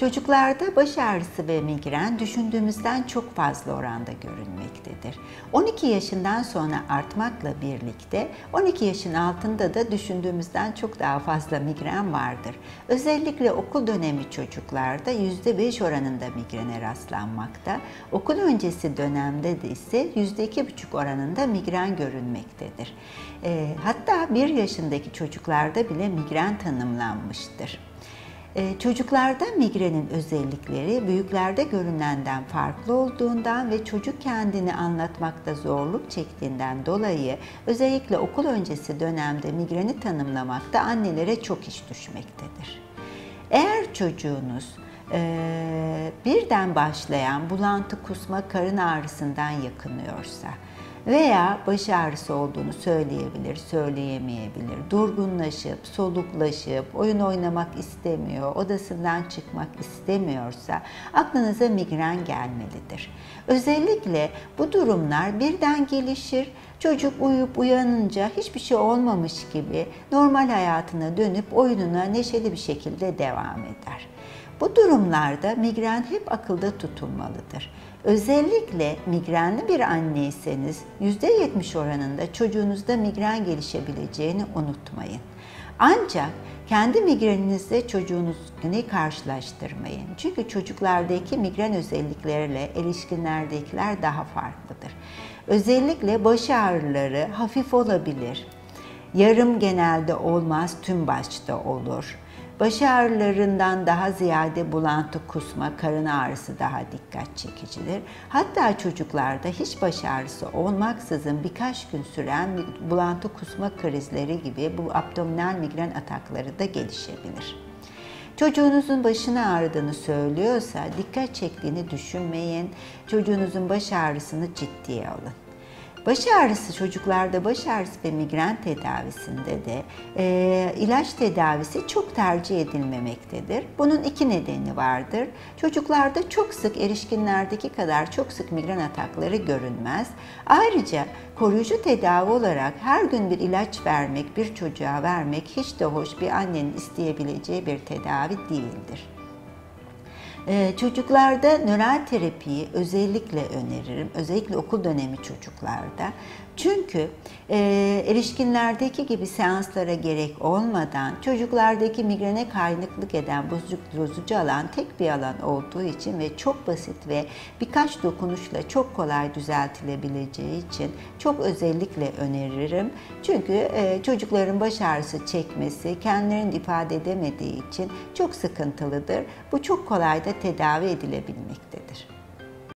Çocuklarda baş ağrısı ve migren düşündüğümüzden çok fazla oranda görülmektedir. 12 yaşından sonra artmakla birlikte 12 yaşın altında da düşündüğümüzden çok daha fazla migren vardır. Özellikle okul dönemi çocuklarda %5 oranında migrene rastlanmakta. Okul öncesi dönemde de ise %2,5 oranında migren görülmektedir. E, hatta 1 yaşındaki çocuklarda bile migren tanımlanmıştır. Ee, çocuklarda migrenin özellikleri büyüklerde görünenden farklı olduğundan ve çocuk kendini anlatmakta zorluk çektiğinden dolayı özellikle okul öncesi dönemde migreni tanımlamakta annelere çok iş düşmektedir. Eğer çocuğunuz e, birden başlayan bulantı, kusma, karın ağrısından yakınıyorsa, veya baş ağrısı olduğunu söyleyebilir, söyleyemeyebilir. Durgunlaşıp, soluklaşıp, oyun oynamak istemiyor, odasından çıkmak istemiyorsa aklınıza migren gelmelidir. Özellikle bu durumlar birden gelişir. Çocuk uyup uyanınca hiçbir şey olmamış gibi normal hayatına dönüp oyununa neşeli bir şekilde devam eder. Bu durumlarda migren hep akılda tutulmalıdır. Özellikle migrenli bir anneyseniz %70 oranında çocuğunuzda migren gelişebileceğini unutmayın. Ancak kendi migreninizle çocuğununkini karşılaştırmayın. Çünkü çocuklardaki migren özellikleriyle erişkinlerdekiler daha farklıdır. Özellikle baş ağrıları hafif olabilir. Yarım genelde olmaz, tüm başta olur Baş ağrılarından daha ziyade bulantı, kusma, karın ağrısı daha dikkat çekicidir. Hatta çocuklarda hiç baş ağrısı olmaksızın birkaç gün süren bulantı, kusma krizleri gibi bu abdominal migren atakları da gelişebilir. Çocuğunuzun başını ağrıdığını söylüyorsa dikkat çektiğini düşünmeyin. Çocuğunuzun baş ağrısını ciddiye alın. Baş ağrısı çocuklarda baş ağrısı ve migren tedavisinde de e, ilaç tedavisi çok tercih edilmemektedir. Bunun iki nedeni vardır. Çocuklarda çok sık erişkinlerdeki kadar çok sık migren atakları görünmez. Ayrıca koruyucu tedavi olarak her gün bir ilaç vermek, bir çocuğa vermek hiç de hoş bir annenin isteyebileceği bir tedavi değildir. Ee, çocuklarda nöral terapiyi özellikle öneririm. Özellikle okul dönemi çocuklarda. Çünkü e, erişkinlerdeki gibi seanslara gerek olmadan çocuklardaki migrene kaynaklık eden bozucu, bozucu alan tek bir alan olduğu için ve çok basit ve birkaç dokunuşla çok kolay düzeltilebileceği için çok özellikle öneririm. Çünkü e, çocukların baş ağrısı çekmesi, kendilerini ifade edemediği için çok sıkıntılıdır. Bu çok kolay da tedavi edilebilmektedir.